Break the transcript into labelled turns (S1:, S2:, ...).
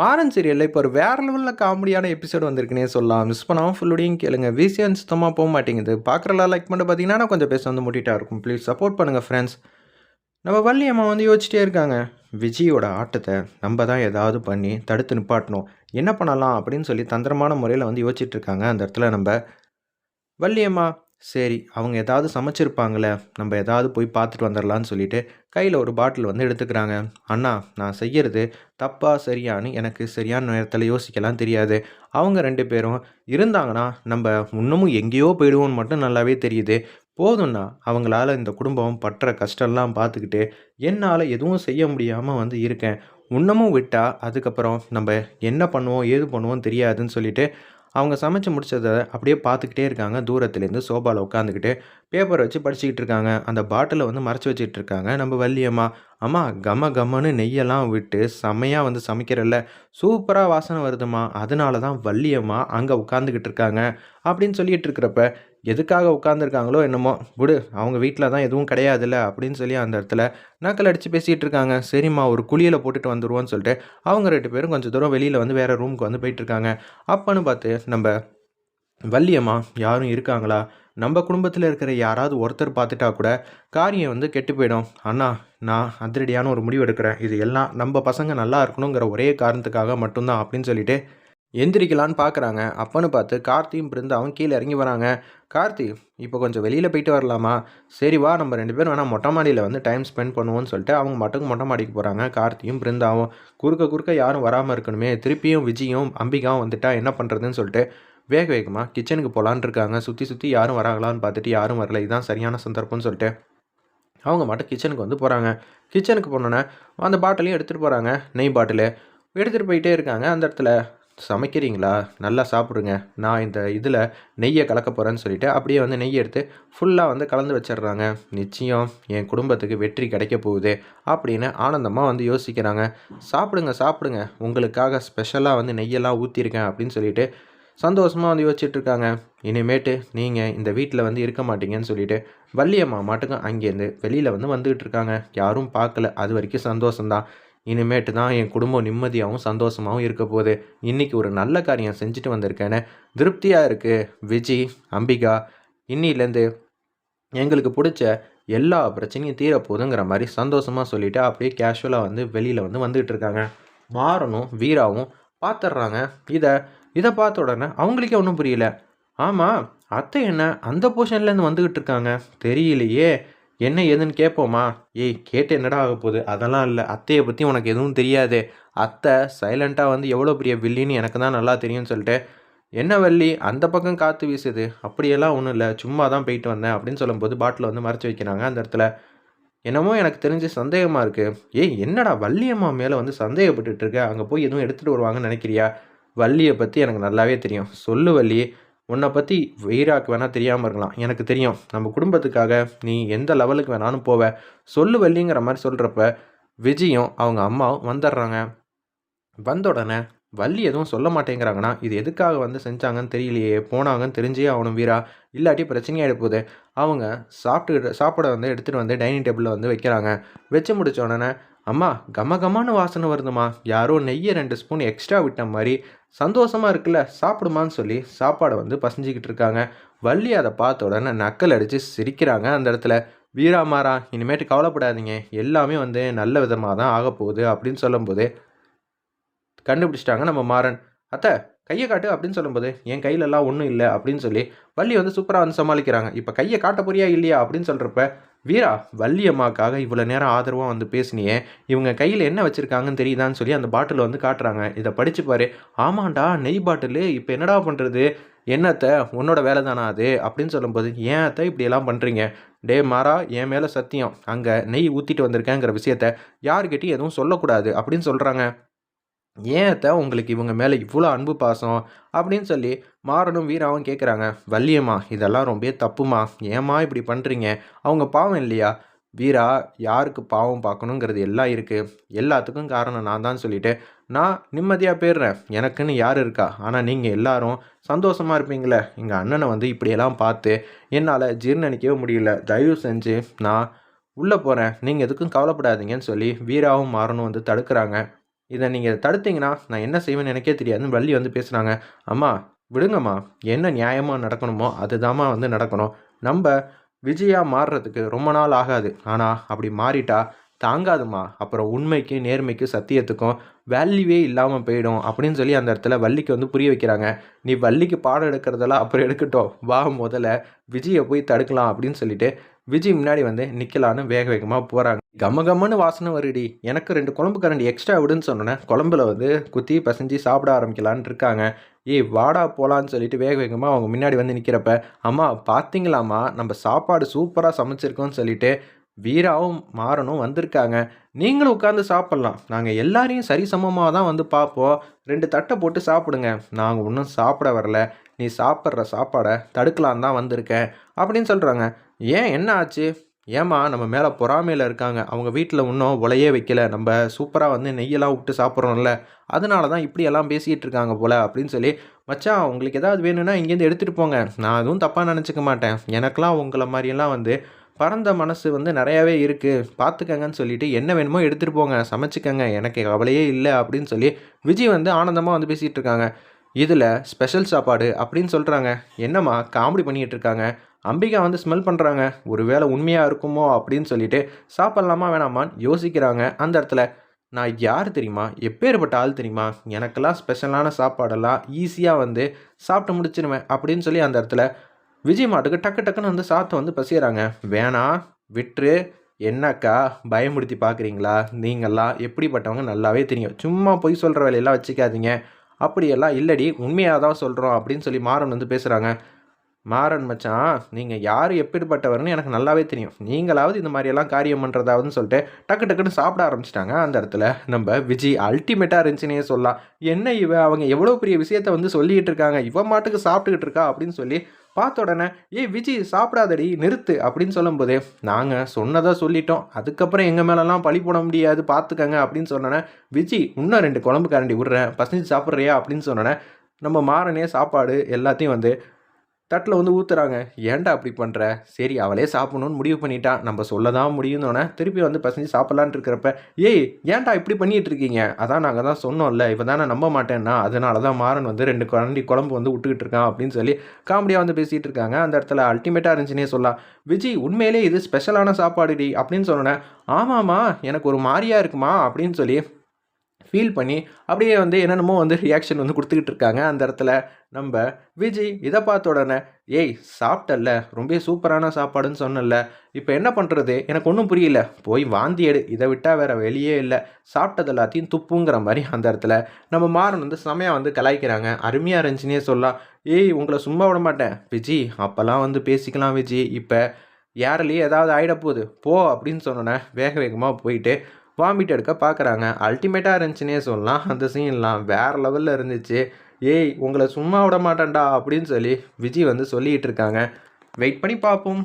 S1: மாறன் சீரியலில் இப்போ ஒரு வேற லெவலில் காமெடியான எபிசோடு வந்திருக்குனே சொல்லலாம். மிஸ் பண்ணாமல் ஃபுல்லோடையும் கேளுங்க. விசிஎன் சுத்தமாக போக மாட்டேங்குது. பார்க்குறலாம் லைக் பண்ணி பார்த்தீங்கன்னா கொஞ்சம் பேச வந்து முட்டிட்டா இருக்கும். ப்ளீஸ் சப்போர்ட் பண்ணுங்கள் ஃப்ரெண்ட்ஸ் நம்ம வள்ளி அம்மா வந்து யோசிச்சிட்டே இருக்காங்க. விஜயோட ஆட்டத்தை நம்ம தான் ஏதாவது பண்ணி தடுத்து நிப்பாட்டணும். என்ன பண்ணலாம் அப்படின்னு சொல்லி தந்திரமான முறையில் வந்து யோசிச்சுட்டு இருக்காங்க. அந்த இடத்துல நம்ம வள்ளியம்மா சரி அவங்க ஏதாவது சமைச்சிருப்பாங்களே நம்ம ஏதாவது போய் பார்த்துட்டு வந்துடலான்னு சொல்லிட்டு கையில் ஒரு பாட்டில் வந்து எடுத்துக்கிறாங்க. அண்ணா நான் செய்யறது தப்பா சரியான்னு எனக்கு சரியான நேரத்தில் யோசிக்கலாம் தெரியாது. அவங்க ரெண்டு பேரும் இருந்தாங்கன்னா நம்ம இன்னமும் எங்கேயோ போயிடுவோம்னு மட்டும் நல்லாவே தெரியுது. போதும்னா அவங்களால இந்த குடும்பம் பற்ற கஷ்டம்லாம் பார்த்துக்கிட்டு என்னால் எதுவும் செய்ய முடியாமல் வந்து இருக்கேன். இன்னமும் விட்டால் அதுக்கப்புறம் நம்ம என்ன பண்ணுவோம் ஏது பண்ணுவோம் தெரியாதுன்னு சொல்லிட்டு அவங்க சமைச்சு முடிச்சதை அப்படியே பார்த்துக்கிட்டே இருக்காங்க. தூரத்துலேருந்து சோபாவில் உட்காந்துக்கிட்டு பேப்பர் வச்சு படிச்சுக்கிட்டு இருக்காங்க. அந்த பாட்டிலை வந்து மறைச்சி வச்சுக்கிட்டு இருக்காங்க. நம்ம வள்ளியம்மா அம்மா கம கம்மன்னு நெய்யெல்லாம் விட்டு செம்மையாக வந்து சமைக்கிறல்ல. சூப்பராக வாசனை வருதுமா அதனால தான் வள்ளியம்மா அங்கே உட்காந்துக்கிட்டு இருக்காங்க. அப்படின்னு சொல்லிட்டு இருக்கிறப்ப எதுக்காக உட்காந்துருக்காங்களோ என்னமோ விடு அவங்க வீட்டில் தான் எதுவும் கிடையாதுல்ல அப்படின்னு சொல்லி அந்த இடத்துல நக்கல் அடித்து பேசிகிட்டு இருக்காங்க. சரிம்மா ஒரு குழியில் போட்டுட்டு வந்துடுவோன்னு சொல்லிட்டு அவங்க ரெண்டு பேரும் கொஞ்சம் தூரம் வெளியில் வந்து வேறு ரூமுக்கு வந்து போயிட்டுருக்காங்க அப்போன்னு பார்த்து நம்ம வள்ளியம்மா யாரும் இருக்காங்களா? நம்ம குடும்பத்தில் இருக்கிற யாராவது ஒருத்தர் பார்த்துட்டா கூட காரியம் வந்து கெட்டு போயிடும். அண்ணா நான் அதிரடியான ஒரு முடிவு எடுக்கிறேன். இது எல்லாம் நம்ம பசங்க நல்லா இருக்கணுங்கிற ஒரே காரணத்துக்காக மட்டும்தான் அப்படின்னு சொல்லிட்டு எந்திரிக்கலான்னு பார்க்குறாங்க அப்பன்னு பார்த்து கார்த்தியும் பிருந்தாவும் கீழே இறங்கி வராங்க. கார்த்தி இப்போ கொஞ்சம் வெளியில் போயிட்டு வரலாமா? சரி வா நம்ம ரெண்டு பேரும் வேணால் மொட்டை மாடியில் வந்து டைம் ஸ்பெண்ட் பண்ணுவோம்னு சொல்லிட்டு அவங்க மட்டும் மொட்டை மாடிக்கு போகிறாங்க கார்த்தியும் பிருந்தாவும் குறுக்க குறுக்க யாரும் வராமல் இருக்கணுமே. திருப்பியும் விஜயும் அம்பிகாவும் வந்துட்டா என்ன பண்ணுறதுன்னு சொல்லிட்டு வேக வேகமாக கிச்சனுக்கு போகலான் இருக்காங்க. சுற்றி சுற்றி யாரும் வராங்களான்னு பார்த்துட்டு யாரும் வரல. இதுதான் சரியான சந்தர்ப்பம்னு சொல்லிட்டு அவங்க மட்டும் கிச்சனுக்கு வந்து போகிறாங்க கிச்சனுக்கு போனோன்னே அந்த பாட்டிலையும் எடுத்துகிட்டு போகிறாங்க நெய் பாட்டிலு எடுத்துகிட்டு போயிட்டே இருக்காங்க. அந்த இடத்துல சமைக்கிறீங்களா? நல்லா சாப்பிடுங்க. நான் இந்த இதில் நெய்யை கலக்க போகிறேன்னு சொல்லிட்டு அப்படியே வந்து நெய் எடுத்து ஃபுல்லாக வந்து கலந்து வச்சிடுறாங்க. நிச்சயம் என் குடும்பத்துக்கு வெற்றி கிடைக்க போகுது அப்படின்னு ஆனந்தமாக வந்து யோசிக்கிறாங்க. சாப்பிடுங்க சாப்பிடுங்க. உங்களுக்காக ஸ்பெஷலாக வந்து நெய்யெல்லாம் ஊற்றிருக்கேன் அப்படின்னு சொல்லிட்டு சந்தோஷமாக வந்து யோசிச்சுட்ருக்காங்க. இனிமேட்டு நீங்கள் இந்த வீட்டில் வந்து இருக்க மாட்டீங்கன்னு சொல்லிட்டு வள்ளியம்மா மாட்டுக்கும் அங்கேருந்து வெளியில் வந்து வந்துக்கிட்டு இருக்காங்க யாரும் பார்க்கல. அது வரைக்கும் சந்தோஷம்தான். இனிமேட்டு தான் என் குடும்பம் நிம்மதியாகவும் சந்தோஷமாகவும் இருக்க போகுது. இன்றைக்கி ஒரு நல்ல காரியம் செஞ்சுட்டு வந்திருக்கேன்னு திருப்தியாக இருக்குது விஜி அம்பிகா இன்னிலேருந்து எங்களுக்கு பிடிச்ச எல்லா பிரச்சனையும் தீரப்போகுதுங்கிற மாதிரி சந்தோஷமாக சொல்லிவிட்டு அப்படியே கேஷுவலாக வந்து வெளியில் வந்து வந்துகிட்டு இருக்காங்க. மாறனும் வீராவும் பார்த்துட்றாங்க இதை இதை பார்த்த உடனே அவங்களுக்கே ஒன்றும் புரியல. ஆமாம் அத்தை என்ன அந்த போர்ஷன்லேருந்து வந்துக்கிட்டு இருக்காங்க. தெரியலையே. என்ன ஏதுன்னு கேட்போமா ஏய் கேட்டு என்னடா ஆக போகுது? அதெல்லாம் இல்லை. அத்தையை பற்றி உனக்கு எதுவும் தெரியாது. அத்தை சைலண்ட்டாக வந்து எவ்வளோ பெரிய வில்லின்னு எனக்கு தான் நல்லா தெரியும்னு சொல்லிட்டு என்ன வள்ளி? அந்த பக்கம் காற்று வீசுது. அப்படியெல்லாம் ஒன்றும் இல்லை. சும்மா தான் போயிட்டு வந்தேன். அப்படின்னு சொல்லும்போது பாட்டில் வந்து மறைச்சி வைக்கிறாங்க அந்த இடத்துல. என்னமோ எனக்கு தெரிஞ்சு சந்தேகமாக இருக்குது ஏய் என்னடா வள்ளியம்மா மேலே வந்து சந்தேகப்பட்டுட்டு இருக்க? அங்கே போய் எதுவும் எடுத்துகிட்டு வருவாங்கன்னு நினைக்கிறியா? வள்ளியை பற்றி எனக்கு நல்லாவே தெரியும். சொல்லு வள்ளி. உன்னை பற்றி வீராக்கு வேணால் தெரியாமல் இருக்கலாம். எனக்கு தெரியும். நம்ம குடும்பத்துக்காக நீ எந்த லெவலுக்கு வேணாலும் போவ. சொல்லு வள்ளிங்கிற மாதிரி சொல்கிறப்ப விஜயும் அவங்க அம்மாவும் வந்துடுறாங்க. வந்த உடனே வள்ளி எதுவும் சொல்ல மாட்டேங்கிறாங்கன்னா இது எதுக்காக வந்து செஞ்சாங்கன்னு தெரியலையே. போனாங்கன்னு தெரிஞ்சே அவனும் வீரா. இல்லாட்டி பிரச்சனையாக போகுது. அவங்க சாப்பிட்டு சாப்பிட வந்து எடுத்துகிட்டு வந்து டைனிங் டேபிளில் வந்து வைக்கிறாங்க. வச்சு முடிச்ச உடனே அம்மா கம கமான வாசனை வருதுமா யாரோ நெய்யை ரெண்டு ஸ்பூன் எக்ஸ்ட்ரா விட்ட மாதிரி சந்தோஷமாக இருக்குல்ல? சாப்பிடுமான்னு சொல்லி சாப்பாடை வந்து பசஞ்சிக்கிட்டு இருக்காங்க. வள்ளி அதை பார்த்த உடனே நக்கல் அடித்து சிரிக்கிறாங்க அந்த இடத்துல. வீராமாரா இனிமேட்டு கவலைப்படாதீங்க. எல்லாமே வந்து நல்ல விதமாக தான் ஆக போகுது அப்படின்னு சொல்லும்போது கண்டுபிடிச்சிட்டாங்க நம்ம மாறன். அத்தை கையை காட்டு அப்படின்னு சொல்லும்போது என் கையிலலாம் ஒன்றும் இல்லை அப்படின்னு சொல்லி வள்ளி வந்து சூப்பராக வந்து சமாளிக்கிறாங்க. இப்போ கையை காட்ட போறியா இல்லையா? அப்படின்னு சொல்கிறப்ப வீரா வள்ளியம்மாக்காக இவ்வளோ நேரம் ஆதரவாக வந்து பேசினியே. இவங்க கையில் என்ன வச்சுருக்காங்கன்னு தெரியுதான்னு சொல்லி அந்த பாட்டில் வந்து காட்டுறாங்க. இதை படித்து பாரு. ஆமாண்டா நெய் பாட்டில் இப்போ என்னடா பண்ணுறது என்னத்த உன்னோட வேலை தானா அது? அப்படின்னு சொல்லும்போது ஏன் அத்தை இப்படியெல்லாம் பண்ணுறீங்க டே மாறா என் மேலே சத்தியம். அங்கே நெய் ஊற்றிட்டு வந்திருக்கேங்கிற விஷயத்த யாருக்கிட்டையும் எதுவும் சொல்லக்கூடாது அப்படின்னு சொல்கிறாங்க ஏன் உங்களுக்கு இவங்க மேலே இவ்வளோ அன்பு பாசம்? அப்படின்னு சொல்லி மாறனும் வீராவும் கேட்குறாங்க வள்ளியம்மா இதெல்லாம் ரொம்ப தப்புமா? ஏம்மா இப்படி பண்ணுறீங்க அவங்க பாவம் இல்லையா? வீரா யாருக்கு பாவம் பார்க்கணுங்கிறது எல்லாம் இருக்குது எல்லாத்துக்கும் காரணம் நான் தான் சொல்லிட்டு நான் நிம்மதியாக போயிடுறேன். எனக்குன்னு யார் இருக்கா? ஆனால் நீங்கள் எல்லாரும் சந்தோஷமாக இருப்பீங்களே. எங்கள் அண்ணனை வந்து இப்படியெல்லாம் பார்த்து என்னால் ஜீர்ணிக்கவே முடியல. தயவு செஞ்சு நான் உள்ளே போகிறேன் நீங்கள் எதுக்கும் கவலைப்படாதீங்கன்னு சொல்லி வீராவும் மாறனும் வந்து தடுக்கிறாங்க. இதை நீங்கள் தடுத்தீங்கன்னா நான் என்ன செய்வேன்னு எனக்கே தெரியாதுன்னு வள்ளி வந்து பேசுகிறாங்க அம்மா விடுங்கம்மா. என்ன நியாயமாக நடக்கணுமோ அதுதாம்மா வந்து நடக்கணும். நம்ம விஜயா மாறுறதுக்கு ரொம்ப நாள் ஆகாது. ஆனால் அப்படி மாறிட்டா தாங்காதுமா அப்புறம் உண்மைக்கு நேர்மைக்கு சத்தியத்துக்கும் வேல்யூவே இல்லாமல் போயிடும் அப்படின்னு சொல்லி அந்த இடத்துல வள்ளிக்கு வந்து புரிய வைக்கிறாங்க. நீ வள்ளிக்கு பாடம் எடுக்கிறதெல்லாம் அப்புறம் எடுக்கட்டும். வா முதல்ல விஜயை போய் தடுக்கலாம் அப்படின்னு சொல்லிட்டு விஜய் முன்னாடி வந்து நிற்கலான்னு வேக வேகமாக போகிறாங்க கம்ம கம்மன்னு வாசனை வருடி. எனக்கு ரெண்டு குழம்பு கரண்டி எக்ஸ்ட்ரா விடுன்னு சொன்னோன்னே குழம்புல வந்து குத்தி பசஞ்சு சாப்பிட ஆரம்பிக்கலான்னு இருக்காங்க. ஏய் வாடா போகலான்னு சொல்லிட்டு வேக வேகமாக அவங்க முன்னாடி வந்து நிற்கிறப்ப அம்மா பார்த்தீங்களாம்மா நம்ம சாப்பாடு சூப்பராக சமைச்சிருக்கோம்னு சொல்லிட்டு வீராவும் மாறனும் வந்திருக்காங்க. நீங்களும் உட்காந்து சாப்பிட்லாம். நாங்கள் எல்லாரையும் சரிசமமாக தான் வந்து பார்ப்போம் ரெண்டு தட்டை போட்டு சாப்பிடுங்க. நாங்கள் ஒன்றும் சாப்பிட வரல. நீ சாப்பிட்ற சாப்பாடை தடுக்கலாம் தான் வந்திருக்கேன் அப்படின்னு சொல்கிறாங்க ஏன் என்ன ஆச்சு? ஏம்மா நம்ம மேலே பொறாமையில் இருக்காங்க. அவங்க வீட்டில் இன்னும் உலையே வைக்கல. நம்ம சூப்பராக வந்து நெய்யெல்லாம் விட்டு சாப்பிட்றோம்ல. அதனால தான் இப்படியெல்லாம் பேசிகிட்டு இருக்காங்க போல் அப்படின்னு சொல்லி மச்சான் உங்களுக்கு ஏதாவது வேணும்னா இங்கேருந்து எடுத்துகிட்டு போங்க. நான் அதுவும் தப்பாக நினச்சிக்க மாட்டேன். எனக்கெலாம் உங்களை மாதிரியெல்லாம் வந்து பரந்த மனசு வந்து நிறையாவே இருக்குது பார்த்துக்கங்கன்னு சொல்லிட்டு என்ன வேணுமோ எடுத்துகிட்டு போங்க. சமைச்சிக்கங்க. எனக்கு கவலையே இல்லை. அப்படின்னு சொல்லி விஜய் வந்து ஆனந்தமாக வந்து பேசிகிட்டு இருக்காங்க. இதில் ஸ்பெஷல் சாப்பாடு அப்படின்னு சொல்கிறாங்க என்னம்மா காமெடி பண்ணிகிட்டு இருக்காங்க. அம்பிகா வந்து ஸ்மெல் பண்ணுறாங்க ஒரு வேளை உண்மையாக இருக்குமோ அப்படின்னு சொல்லிட்டு சாப்பிட்லாமா வேணாமான்னு யோசிக்கிறாங்க அந்த இடத்துல. நான் யார் தெரியுமா? எப்பேற்பட்ட ஆள் தெரியுமா? எனக்கெல்லாம் ஸ்பெஷலான சாப்பாடெல்லாம் ஈஸியாக வந்து சாப்பிட்டு முடிச்சிருவேன் அப்படின்னு சொல்லி அந்த இடத்துல விஜய் மாட்டுக்கு டக்கு டக்குன்னு வந்து சாத்த வந்து பசிகிறாங்க வேணாம் விட்டுரு. என்னக்கா பயமுடுத்தி பார்க்குறீங்களா? நீங்கள்லாம் எப்படிப்பட்டவங்க நல்லாவே தெரியும். சும்மா பொய் சொல்கிற வேலையெல்லாம் வச்சுக்காதீங்க. அப்படியெல்லாம் இல்லடி உண்மையாக தான் சொல்கிறோம் அப்படின்னு சொல்லி மாறன் வந்து பேசுகிறாங்க மாறன் மச்சான் நீங்கள் யார் எப்படிப்பட்டவர்னு எனக்கு நல்லாவே தெரியும். நீங்களாவது இந்த மாதிரியெல்லாம் காரியம் பண்ணுறதாவதுன்னு சொல்லிட்டு டக்கு டக்குன்னு சாப்பிட ஆரம்பிச்சிட்டாங்க அந்த இடத்துல. நம்ம விஜய் அல்டிமேட்டாக இருந்துச்சுனே சொல்லலாம். என்ன இவ? அவங்க எவ்வளோ பெரிய விஷயத்த வந்து சொல்லிக்கிட்டு இருக்காங்க. இவன் மாட்டுக்கு சாப்பிட்டுக்கிட்டு இருக்கா அப்படின்னு சொல்லி பார்த்த உடனே ஏய் விஜய் சாப்பிடாதடி நிறுத்து அப்படின்னு சொல்லும்போதே நாங்கள் சொன்னதாக சொல்லிட்டோம். அதுக்கப்புறம் எங்கள் மேலெல்லாம் பழி போட முடியாது பார்த்துக்கங்க அப்படின்னு சொன்னோன்னே விஜய் இன்னும் ரெண்டு குழம்பு கரண்டி விட்றேன். பசஞ்சு சாப்பிட்றியா? அப்படின்னு சொன்னோன்னே நம்ம மாறனே சாப்பாடு எல்லாத்தையும் வந்து தட்டில் வந்து ஊற்றுறாங்க ஏன்டா அப்படி பண்ணுற சரி அவளே சாப்பிட்ணுன்னு முடிவு பண்ணிட்டான் நம்ம சொல்ல தான் முடியும்னோடனே திருப்பி வந்து பசஞ்சு சாப்பிட்லான் இருக்கிறப்ப ஏய் ஏன்டா இப்படி பண்ணிகிட்டு இருக்கீங்க? அதான் நாங்கள் தான் சொன்னோம்ல இப்போ தானே நம்ப மாட்டேன்னா அதனால தான் மாறன் வந்து ரெண்டு குழந்தை குழம்பு வந்து விட்டுக்கிட்டு இருக்கான் அப்படின்னு சொல்லி காமெடியாக வந்து பேசிகிட்டு இருக்காங்க. அந்த இடத்துல அல்டிமேட்டாக இருந்துச்சுன்னே சொல்லலாம். விஜய் உண்மையிலே இது ஸ்பெஷலான சாப்பாடுடி அப்படின்னு சொன்னோன்னே ஆமாம்மா எனக்கு ஒரு மாதிரியாக இருக்குமா? அப்படின்னு சொல்லி ஃபீல் பண்ணி அப்படியே வந்து என்னென்னமோ வந்து ரியாக்ஷன் வந்து கொடுத்துக்கிட்டு இருக்காங்க. அந்த இடத்துல நம்ம விஜய் இதை பார்த்த உடனே ஏய் சாப்பிட்டல்ல ரொம்ப சூப்பரான சாப்பாடுன்னு சொன்னல இப்போ என்ன பண்ணுறது எனக்கு ஒன்றும் புரியல. போய் வாந்தி எடு. இதை விட்டால் வேறு வெளியே இல்லை. சாப்பிட்டது எல்லாத்தையும் துப்புங்கிற மாதிரி அந்த இடத்துல நம்ம மாறன் வந்து செமையாக வந்து கலாய்க்கிறாங்க. அருமையாக இருந்துச்சுன்னே சொல்லலாம். ஏய் உங்களை சும்மா விட மாட்டேன். விஜி அப்போல்லாம் வந்து பேசிக்கலாம் விஜி. இப்போ யாரிலேயே ஏதாவது ஆகிடப்போகுது போ அப்படின்னு சொன்னோன்னே வேக வேகமாக போயிட்டு வாமிட் எடுக்க பார்க்குறாங்க அல்டிமேட்டாக இருந்துச்சுன்னே சொல்லலாம். அந்த சீன்லாம் வேறு லெவலில் இருந்துச்சு. ஏய் உங்களை சும்மா விட மாட்டேன்டா அப்படின்னு சொல்லி விஜய் வந்து சொல்லிகிட்டு இருக்காங்க. வெயிட் பண்ணி பார்ப்போம்.